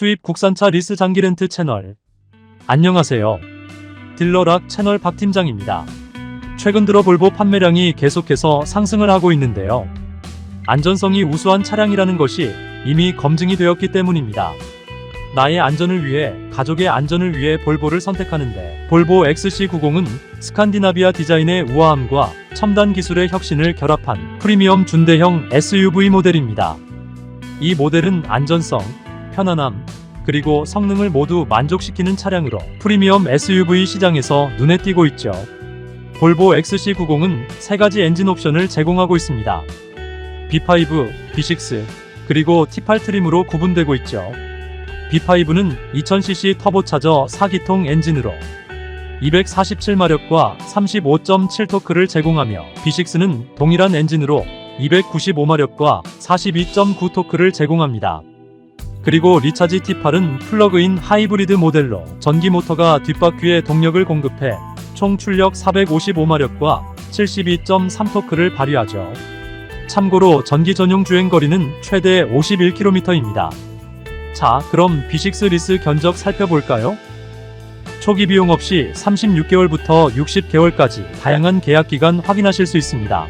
수입 국산차 리스 장기 렌트 채널. 안녕하세요. 딜러락 채널 박 팀장입니다. 최근 들어 볼보 판매량이 계속해서 상승을 하고 있는데요. 안전성이 우수한 차량이라는 것이 이미 검증이 되었기 때문입니다. 나의 안전을 위해 가족의 안전을 위해 볼보를 선택하는데 볼보 XC90은 스칸디나비아 디자인의 우아함과 첨단 기술의 혁신을 결합한 프리미엄 준대형 SUV 모델입니다. 이 모델은 안전성, 편안함, 그리고 성능을 모두 만족시키는 차량으로 프리미엄 SUV 시장에서 눈에 띄고 있죠. 볼보 XC90은 세 가지 엔진 옵션을 제공하고 있습니다. B5, B6, 그리고 T8 트림으로 구분되고 있죠. B5는 2000cc 터보차저 4기통 엔진으로 247마력과 35.7토크를 제공하며 B6는 동일한 엔진으로 295마력과 42.9토크를 제공합니다. 그리고 리차지 T8은 플러그인 하이브리드 모델로 전기 모터가 뒷바퀴에 동력을 공급해 총 출력 455마력과 72.3토크를 발휘하죠. 참고로 전기 전용 주행 거리는 최대 51km입니다. 자, 그럼 B6 리스 견적 살펴볼까요? 초기 비용 없이 36개월부터 60개월까지 다양한 계약 기간 확인하실 수 있습니다.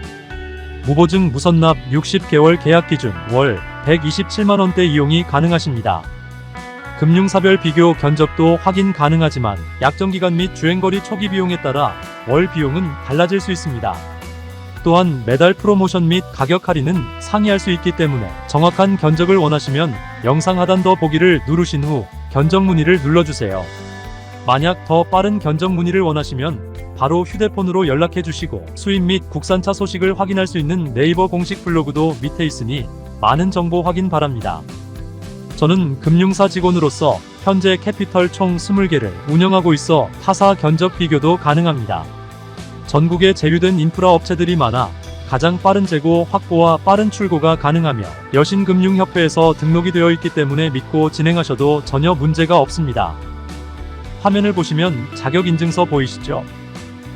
무보증 무선납 60개월 계약 기준 월 127만원대 이용이 가능하십니다. 금융사별 비교 견적도 확인 가능하지만 약정기간 및 주행거리 초기 비용에 따라 월 비용은 달라질 수 있습니다. 또한 매달 프로모션 및 가격 할인은 상의할 수 있기 때문에 정확한 견적을 원하시면 영상 하단 더 보기를 누르신 후 견적 문의를 눌러주세요. 만약 더 빠른 견적 문의를 원하시면 바로 휴대폰으로 연락해 주시고 수입 및 국산차 소식을 확인할 수 있는 네이버 공식 블로그도 밑에 있으니 많은 정보 확인 바랍니다. 저는 금융사 직원으로서 현재 캐피털 총 20개를 운영하고 있어 타사 견적 비교도 가능합니다. 전국에 제휴된 인프라 업체들이 많아 가장 빠른 재고 확보와 빠른 출고가 가능하며 여신금융협회에서 등록이 되어 있기 때문에 믿고 진행하셔도 전혀 문제가 없습니다. 화면을 보시면 자격인증서 보이시죠?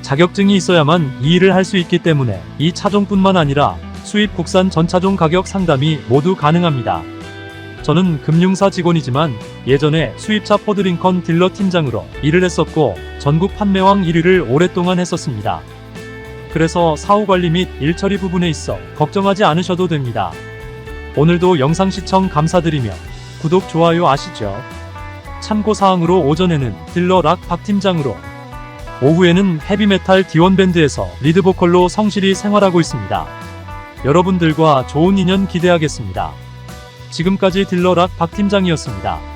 자격증이 있어야만 이 일을 할 수 있기 때문에 이 차종뿐만 아니라 수입 국산 전 차종 가격 상담이 모두 가능합니다. 저는 금융사 직원이지만 예전에 수입차 포드링컨 딜러 팀장으로 일을 했었고 전국 판매왕 1위를 오랫동안 했었습니다. 그래서 사후 관리 및 일처리 부분에 있어 걱정하지 않으셔도 됩니다. 오늘도 영상 시청 감사드리며 구독, 좋아요 아시죠? 참고사항으로 오전에는 딜러 락 박 팀장으로 오후에는 헤비메탈 디원밴드에서 리드보컬로 성실히 생활하고 있습니다. 여러분들과 좋은 인연 기대하겠습니다. 지금까지 딜러 락 박 팀장이었습니다.